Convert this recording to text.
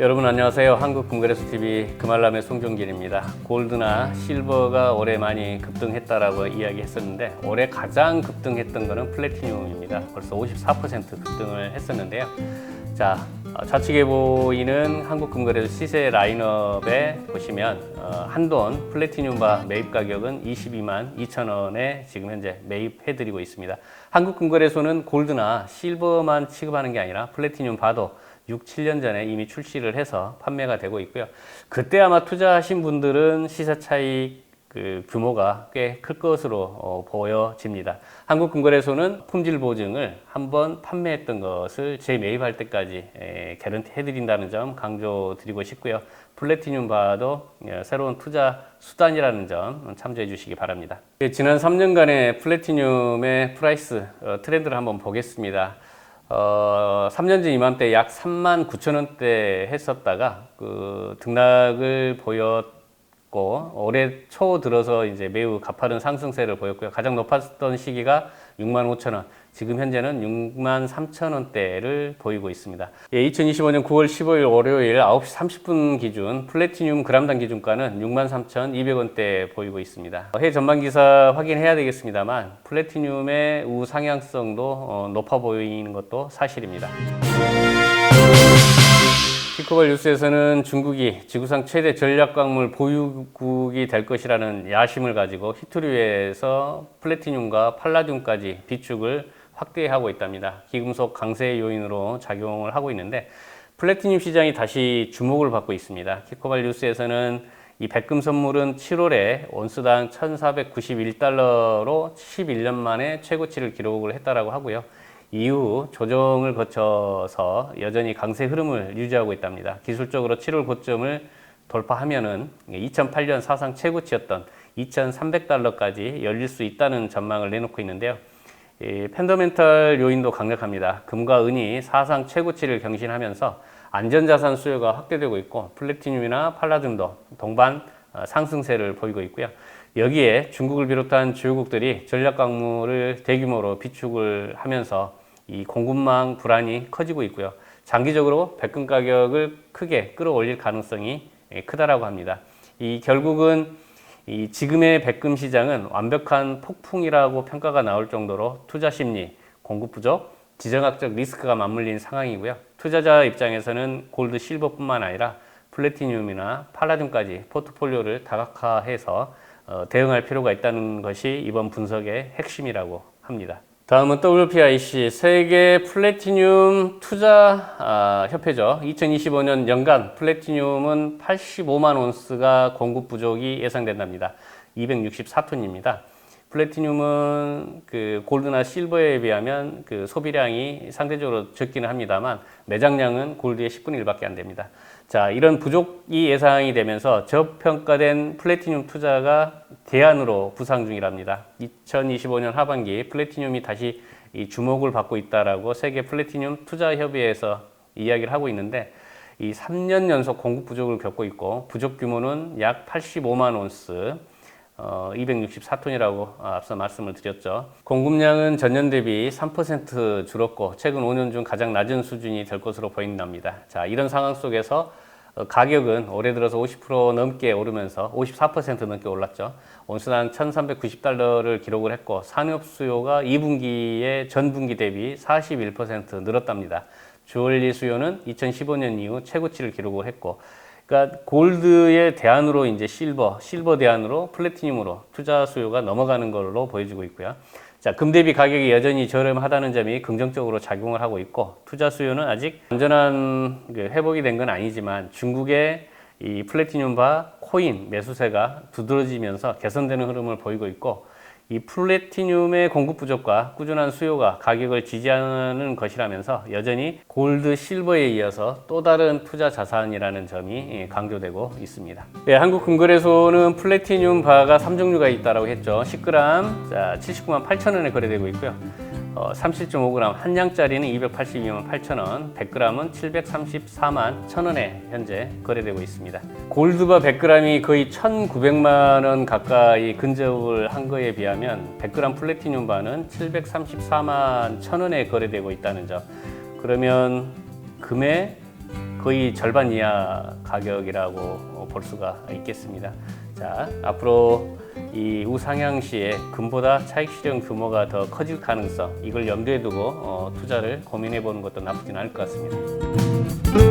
여러분 안녕하세요. 한국금거래소 TV 금알람의 송종길입니다. 골드나 실버가 올해 많이 급등했다라고 이야기했었는데 올해 가장 급등했던 거는 플래티늄입니다. 벌써 54% 급등을 했었는데요. 자 어, 좌측에 보이는 한국금거래소 시세 라인업에 보시면 어, 한돈 플래티늄바 매입 가격은 22만 2천 원에 지금 현재 매입해드리고 있습니다. 한국금거래소는 골드나 실버만 취급하는 게 아니라 플래티늄 바도 6, 7년 전에 이미 출시를 해서 판매가 되고 있고요. 그때 아마 투자하신 분들은 시세 차익 그 규모가 꽤 클 것으로 어, 보여집니다. 한국금거래소는 품질 보증을 한번 판매했던 것을 재매입할 때까지 에, 개런티 해드린다는 점 강조드리고 싶고요. 플래티늄 바도 예, 새로운 투자 수단이라는 점 참조해 주시기 바랍니다. 예, 지난 3년간의 플래티늄의 프라이스 어, 트렌드를 한번 보겠습니다. 어, 3년 전 이맘때 약 3만 9천 원대 했었다가 그 등락을 보였 고 올해 초 들어서 이제 매우 가파른 상승세를 보였고요. 가장 높았던 시기가 6만 5천 원. 지금 현재는 6만 3천 원대를 보이고 있습니다. 예, 2025년 9월 15일 월요일 9시 30분 기준 플래티늄 그람당 기준가는 6만 3,200원대 보이고 있습니다. 해 전반 기사 확인해야 되겠습니다만 플래티늄의 우상향성도 어, 높아 보이는 것도 사실입니다. 피코발 뉴스에서는 중국이 지구상 최대 전략광물 보유국이 될 것이라는 야심을 가지고 히토류에서 플래티늄과 팔라듐까지 비축을 확대하고 있답니다. 기금속 강세 요인으로 작용을 하고 있는데 플래티늄 시장이 다시 주목을 받고 있습니다. 키코발 뉴스에서는 이 백금 선물은 7월에 온수당 1,491달러로 11년 만에 최고치를 기록을 했다라고 하고요. 이후 조정을 거쳐서 여전히 강세 흐름을 유지하고 있답니다. 기술적으로 7월 고점을 돌파하면은 2008년 사상 최고치였던 2,300달러까지 열릴 수 있다는 전망을 내놓고 있는데요. 이 팬더멘탈 요인도 강력합니다. 금과 은이 사상 최고치를 경신하면서 안전자산 수요가 확대되고 있고 플래티늄이나 팔라듐도 동반 어, 상승세를 보이고 있고요. 여기에 중국을 비롯한 주요국들이 전략 광물을 대규모로 비축을 하면서 이 공급망 불안이 커지고 있고요. 장기적으로 백금 가격을 크게 끌어올릴 가능성이 예, 크다라고 합니다. 이 결국은 이 지금의 백금 시장은 완벽한 폭풍이라고 평가가 나올 정도로 투자 심리, 공급 부족, 지정학적 리스크가 맞물린 상황이고요. 투자자 입장에서는 골드, 실버뿐만 아니라 플래티늄이나 팔라듐까지 포트폴리오를 다각화해서 어, 대응할 필요가 있다는 것이 이번 분석의 핵심이라고 합니다. 다음은 WPIC 세계 플래티늄 투자 아, 협회죠. 2025년 연간 플래티늄은 85만 온스가 공급 부족이 예상된답니다. 264톤입니다. 플래티늄은 그 골드나 실버에 비하면 그 소비량이 상대적으로 적기는 합니다만 매장량은 골드의 10분의 1밖에 안 됩니다. 자, 이런 부족이 예상이 되면서 저평가된 플래티늄 투자가 대안으로 부상 중이랍니다. 2025년 하반기 플래티늄이 다시 이 주목을 받고 있다라고 세계 플래티늄 투자 협의회에서 이야기를 하고 있는데 이 3년 연속 공급 부족을 겪고 있고 부족 규모는 약 85만 온스 어, 264톤이라고 앞서 말씀을 드렸죠. 공급량은 전년 대비 3% 줄었고 최근 5년 중 가장 낮은 수준이 될 것으로 보인답니다. 자, 이런 상황 속에서 어, 가격은 올해 들어서 50% 넘게 오르면서 54% 넘게 올랐죠. 온수당 1,390달러를 기록을 했고 산업 수요가 2분기에 전분기 대비 41% 늘었답니다. 주얼리 수요는 2015년 이후 최고치를 기록을 했고 그러니까 골드의 대안으로 이제 실버, 실버 대안으로 플래티늄으로 투자 수요가 넘어가는 걸로 보여지고 있고요. 자, 금 대비 가격이 여전히 저렴하다는 점이 긍정적으로 작용을 하고 있고 투자 수요는 아직 완전한 그 회복이 된 건 아니지만 중국의 이 플래티늄과 코인 매수세가 두드러지면서 개선되는 흐름을 보이고 있고 이 플래티늄의 공급 부족과 꾸준한 수요가 가격을 지지하는 것이라면서 여전히 골드, 실버에 이어서 또 다른 투자 자산이라는 점이 강조되고 있습니다. 네, 한국 금거래소는 플래티늄 바가 3종류가 있다고 했죠. 10g 자, 79만 8천 원에 거래되고 있고요. 어, 37.5g 한 양짜리는 282만 8천 원, 100g은 734만 1천 원에 현재 거래되고 있습니다. 골드바 100g이 거의 1,900만 원 가까이 근접을 한 거에 비하면 100g 플래티늄 바는 734만 1천 원에 거래되고 있다는 점. 그러면 금의 거의 절반 이하 가격이라고 어, 볼 수가 있겠습니다. 자, 앞으로 이 우상향시에 금보다 차익 실현 규모가 더 커질 가능성 이걸 염두에 두고 어, 투자를 고민해 보는 것도 나쁘진 않을 것 같습니다.